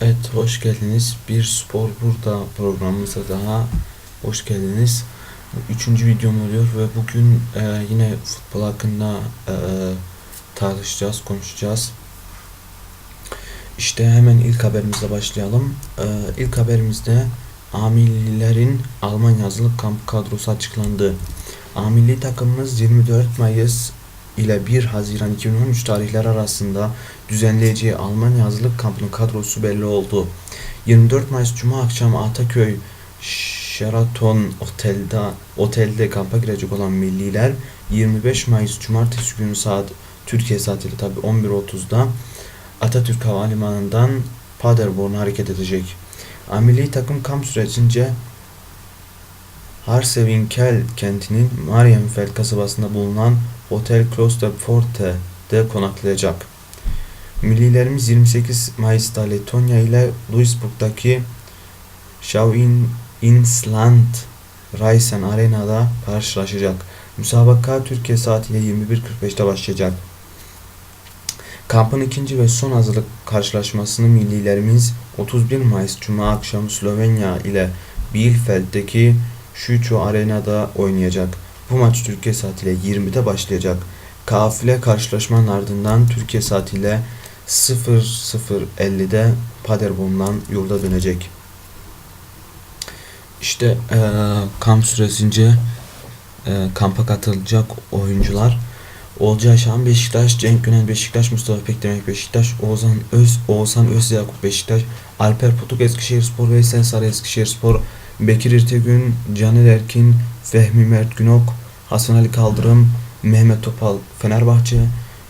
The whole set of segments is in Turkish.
Evet, hoş geldiniz. Bir spor burada programımıza daha hoş geldiniz. Üçüncü videom oluyor ve bugün e, yine futbol hakkında e, tartışacağız, konuşacağız. İşte hemen ilk haberimizle başlayalım. E, ilk haberimizde Amillilerin Alman yazılık kamp kadrosu açıklandı. Amilli takımımız 24 Mayıs ile 1 Haziran 2013 tarihleri arasında düzenleyeceği Alman yazılık kampının kadrosu belli oldu. 24 Mayıs Cuma akşamı Ataköy Sheraton Otel'de, otelde kampa girecek olan milliler 25 Mayıs Cumartesi günü saat Türkiye saatiyle tabi 11.30'da Atatürk Havalimanı'ndan Paderborn'a hareket edecek. Milli takım kamp sürecince Harsewinkel kentinin Marienfeld kasabasında bulunan Hotel Kloster Forte'de konaklayacak. Millilerimiz 28 Mayıs'ta Letonya ile Duisburg'daki Schauin Insland Raisen Arena'da karşılaşacak. Müsabaka Türkiye saatiyle 21.45'te başlayacak. Kampın ikinci ve son hazırlık karşılaşmasını millilerimiz 31 Mayıs Cuma akşamı Slovenya ile Bielefeld'deki Şuço Arena'da oynayacak. Bu maç Türkiye saatiyle 20'de başlayacak. Kafile karşılaşmanın ardından Türkiye saatiyle 00.50'de Paderborn'dan yurda dönecek. İşte e, kamp süresince e, kampa katılacak oyuncular Olcay Şahan Beşiktaş, Cenk Günen Beşiktaş, Mustafa Pekdemek Beşiktaş, Oğuzhan Öz, Oğuzhan Öz Yakup Beşiktaş, Alper Putuk Eskişehirspor, Veysel Sarı Eskişehirspor, Bekir İrtegün, Caner Erkin, Fehmi Mert Günok, Hasan Ali Kaldırım, Mehmet Topal Fenerbahçe,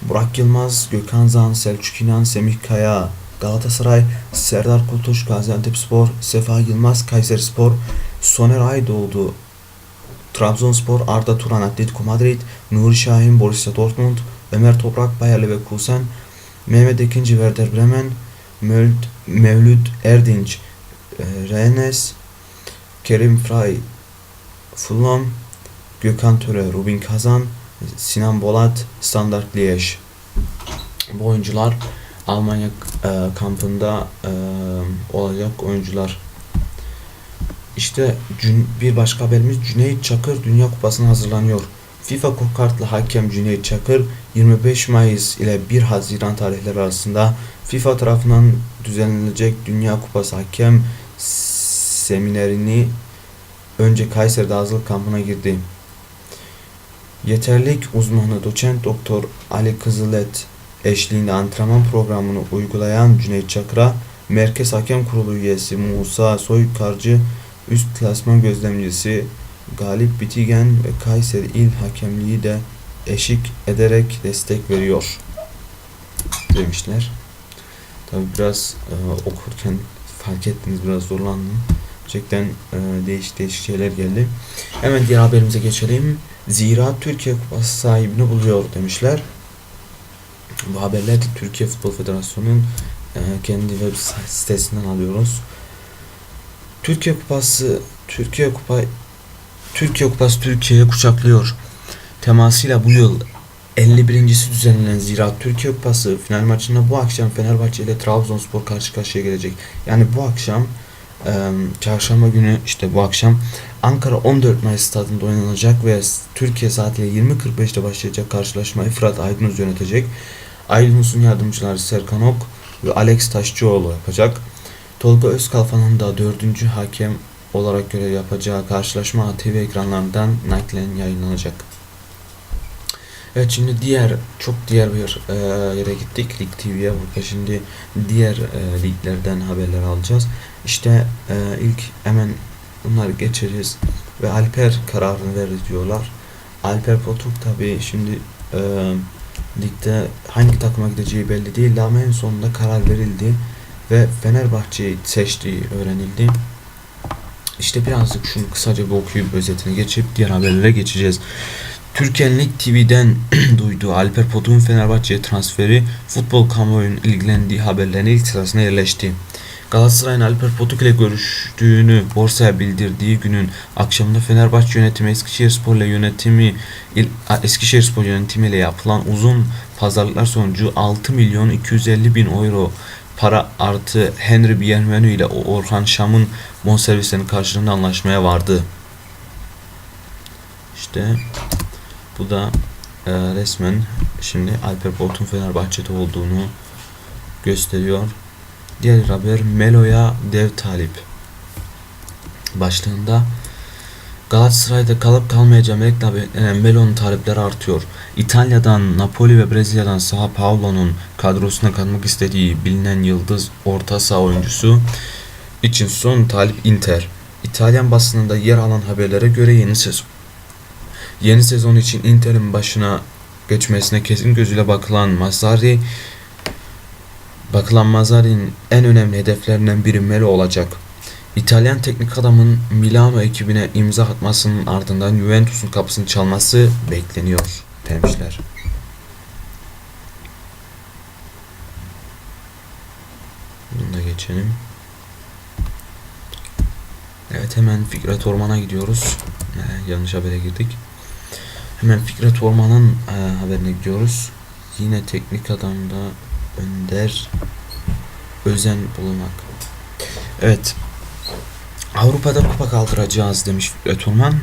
Burak Yılmaz, Gökhan Zan, Selçuk İnan, Semih Kaya Galatasaray, Serdar Kurtuş Gaziantepspor, Sefa Yılmaz Kayserispor, Soner Aydoğdu Trabzonspor, Arda Turan Atletico Madrid, Nuri Şahin Borussia Dortmund, Ömer Toprak Bayer Leverkusen, Mehmet Ekinci Werder Bremen, Mevlüt, Mevlüt Erdinç e, Rennes, Kerim Fray Fulham, Gökhan Töre Rubin Kazan, Sinan Bolat Standard Liège. Bu oyuncular Almanya e, kampında e, olacak oyuncular. İşte cün- bir başka haberimiz Cüneyt Çakır Dünya Kupası'na hazırlanıyor. FIFA kartlı hakem Cüneyt Çakır 25 Mayıs ile 1 Haziran tarihleri arasında FIFA tarafından düzenlenecek Dünya Kupası hakem seminerini önce Kayseri'de hazırlık kampına girdi. Yeterlik uzmanı doçent doktor Ali Kızılet eşliğinde antrenman programını uygulayan Cüneyt Çakır'a Merkez Hakem Kurulu üyesi Musa Soykarcı üst klasman gözlemcisi Galip Bitigen ve Kayseri İl Hakemliği de eşik ederek destek veriyor demişler. Tabi biraz e, okurken fark ettiniz biraz zorlandım. Gerçekten e, değişik değişik şeyler geldi. Hemen diğer haberimize geçelim. Zira Türkiye Kupası sahibini buluyor demişler. Bu haberler de Türkiye Futbol Federasyonu'nun e, kendi web sitesinden alıyoruz. Türkiye Kupası Türkiye Kupa Türkiye Kupası Türkiye'yi kucaklıyor. Temasıyla bu yıl 51.si düzenlenen Ziraat Türkiye Kupası final maçında bu akşam Fenerbahçe ile Trabzonspor karşı karşıya gelecek. Yani bu akşam e, çarşamba günü işte bu akşam Ankara 14 Mayıs stadında oynanacak ve Türkiye saatiyle 20.45'te başlayacak karşılaşmayı Fırat Aydınuz yönetecek. Aydınuz'un yardımcıları Serkan Ok ve Alex Taşçıoğlu yapacak. Tolga Özkalfan'ın da dördüncü hakem olarak görev yapacağı karşılaşma ATV ekranlarından naklen yayınlanacak. Evet şimdi diğer çok diğer bir e, yere gittik Lig TV'ye burada şimdi diğer e, liglerden haberler alacağız. İşte e, ilk hemen bunları geçeceğiz ve Alper kararını verdi diyorlar. Alper Potuk tabi şimdi e, ligde hangi takıma gideceği belli değil ama en sonunda karar verildi ve Fenerbahçe'yi seçtiği öğrenildi. İşte birazcık şunu kısaca bir okuyup özetine geçip diğer haberlere geçeceğiz. Türkiye Lig TV'den duyduğu Alper Potuk'un Fenerbahçe'ye transferi futbol kamuoyunun ilgilendiği haberlerin ilk sırasına yerleşti. Galatasaray'ın Alper Potuk ile görüştüğünü borsaya bildirdiği günün akşamında Fenerbahçe yönetimi Eskişehirspor ile yönetimi Eskişehirspor yönetimiyle yapılan uzun pazarlıklar sonucu 6 milyon 250 bin euro para artı Henry Bienvenu ile Orhan Şam'ın bonservislerinin karşılığında anlaşmaya vardı. İşte bu da e, resmen şimdi Alper Bolt'un Fenerbahçe'de olduğunu gösteriyor. Diğer haber Melo'ya dev talip başlığında Galatasaray'da kalıp kalmayacağı merakla beklenen Melo'nun talepleri artıyor. İtalya'dan, Napoli ve Brezilya'dan Sao Paulo'nun kadrosuna katmak istediği bilinen yıldız orta saha oyuncusu için son talip Inter. İtalyan basınında yer alan haberlere göre yeni sezon yeni sezon için Inter'in başına geçmesine kesin gözüyle bakılan Mazzari bakılan Mazzari'nin en önemli hedeflerinden biri Melo olacak. İtalyan teknik adamın Milano ekibine imza atmasının ardından Juventus'un kapısını çalması bekleniyor demişler. Bunu da geçelim. Evet hemen Fikret Orman'a gidiyoruz. Ee, yanlış habere girdik. Hemen Fikret Orman'ın e, haberine gidiyoruz. Yine teknik adamda Önder Özen bulunmak. Evet. Avrupa'da kupa kaldıracağız demiş Fikret Orman.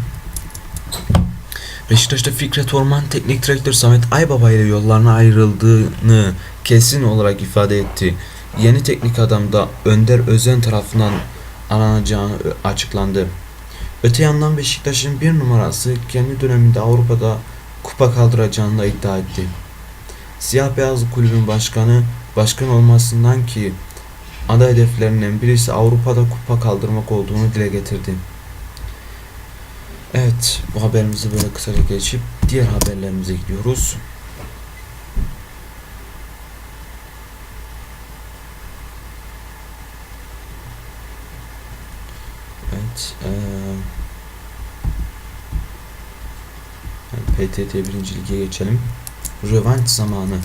Beşiktaş'ta Fikret Orman teknik direktör Samet Aybaba ile yollarına ayrıldığını kesin olarak ifade etti. Yeni teknik adam da Önder Özen tarafından aranacağını açıklandı. Öte yandan Beşiktaş'ın bir numarası kendi döneminde Avrupa'da kupa kaldıracağını da iddia etti. Siyah beyazlı kulübün başkanı başkan olmasından ki aday hedeflerinden birisi Avrupa'da kupa kaldırmak olduğunu dile getirdi. Evet bu haberimizi böyle kısaca geçip diğer haberlerimize gidiyoruz. Evet. Eee PTT 1. Lig'e geçelim. Rövanş zamanı.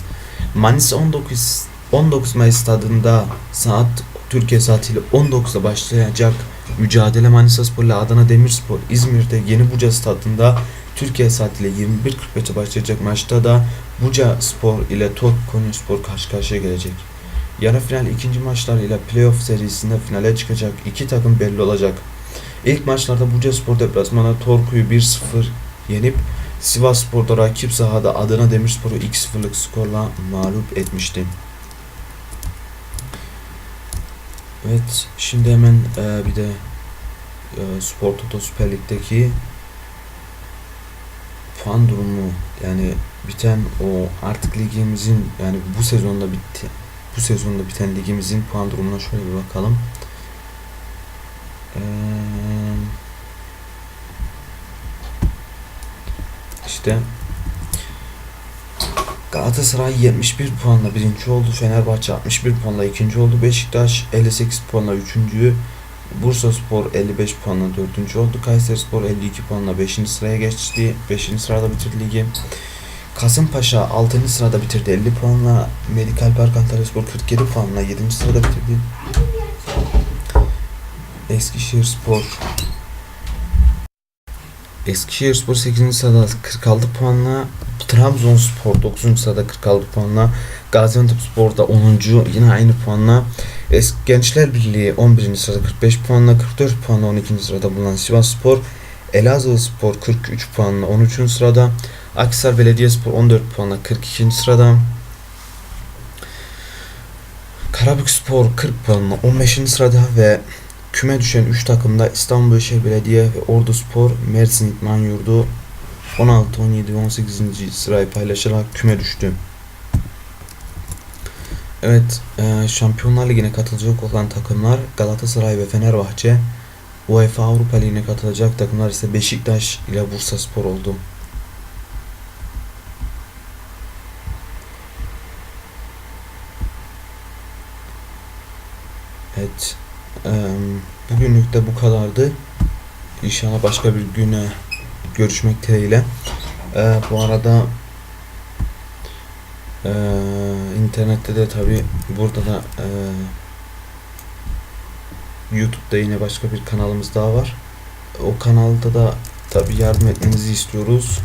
Manisa 19 19 Mayıs stadında saat Türkiye saatiyle 19'da başlayacak mücadele Manisa Spor ile Adana Demirspor İzmir'de Yeni Buca stadında Türkiye saatiyle 21.45'te başlayacak maçta da Buca Spor ile Tork Konyaspor karşı karşıya gelecek. Yarı final ikinci maçlarıyla playoff serisinde finale çıkacak iki takım belli olacak. İlk maçlarda Buca Spor deplasmana Torku'yu 1-0 yenip Sivas Spor'da rakip sahada Adana Demirspor'u 2-0'lık skorla mağlup etmişti. Evet, şimdi hemen e, bir de e, Spor Toto Süper Lig'deki puan durumu yani biten o artık ligimizin yani bu sezonda bitti bu sezonda biten ligimizin puan durumuna şöyle bir bakalım. Eee İşte Galatasaray 71 puanla birinci oldu. Fenerbahçe 61 puanla ikinci oldu. Beşiktaş 58 puanla üçüncü. Bursa Spor 55 puanla dördüncü oldu. Kayseri Spor 52 puanla 5. sıraya geçti. 5. sırada bitirdi ligi. Kasımpaşa 6. sırada bitirdi 50 puanla. Medikal Park Antalyaspor 47 puanla 7. sırada bitirdi. Eskişehir Spor Eskişehirspor 8. sırada 46 puanla Trabzonspor 9. sırada 46 puanla Gaziantepspor da 10. yine aynı puanla es Gençler Birliği 11. sırada 45 puanla 44 puanla 12. sırada bulunan Sivasspor Elazığspor 43 puanla 13. sırada Akhisar Belediyespor 14 puanla 42. sırada Karabükspor 40 puanla 15. sırada ve Küme düşen 3 takımda İstanbul Büyükşehir Belediye ve Ordu Spor, Mersin İdman Yurdu 16, 17 ve 18. sırayı paylaşarak küme düştü. Evet, e, Şampiyonlar Ligi'ne katılacak olan takımlar Galatasaray ve Fenerbahçe. UEFA Avrupa Ligi'ne katılacak takımlar ise Beşiktaş ile Bursa Spor oldu. Evet. Bugünlük de bu kadardı. İnşallah başka bir güne görüşmek dileğiyle. Ee, bu arada e, internette de tabi burada da e, YouTube'da yine başka bir kanalımız daha var. O kanalda da tabi yardım etmenizi istiyoruz.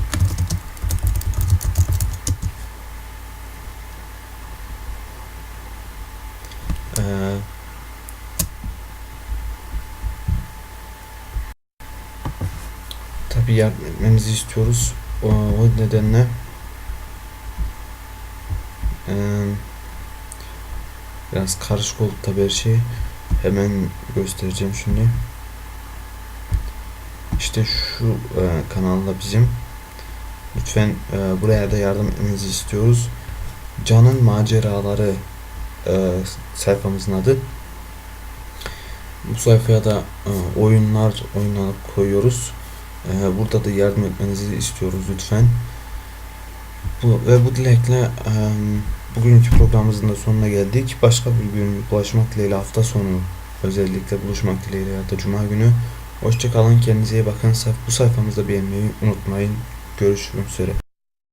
Yardım etmemizi istiyoruz. O, o nedenle eee, biraz karışık oldu tabi her şey. Hemen göstereceğim şimdi. İşte şu e, kanalda bizim. Lütfen e, buraya da yardım etmenizi istiyoruz. Can'ın maceraları e, sayfamızın adı. Bu sayfaya da e, oyunlar oyunlar koyuyoruz. E, burada da yardım etmenizi istiyoruz lütfen. Bu ve bu dilekle e, bugünkü programımızın da sonuna geldik. Başka bir gün buluşmak dileğiyle hafta sonu özellikle buluşmak dileğiyle ya da cuma günü. Hoşçakalın kendinize iyi bakın. Bu sayfamızda beğenmeyi unutmayın. Görüşmek üzere.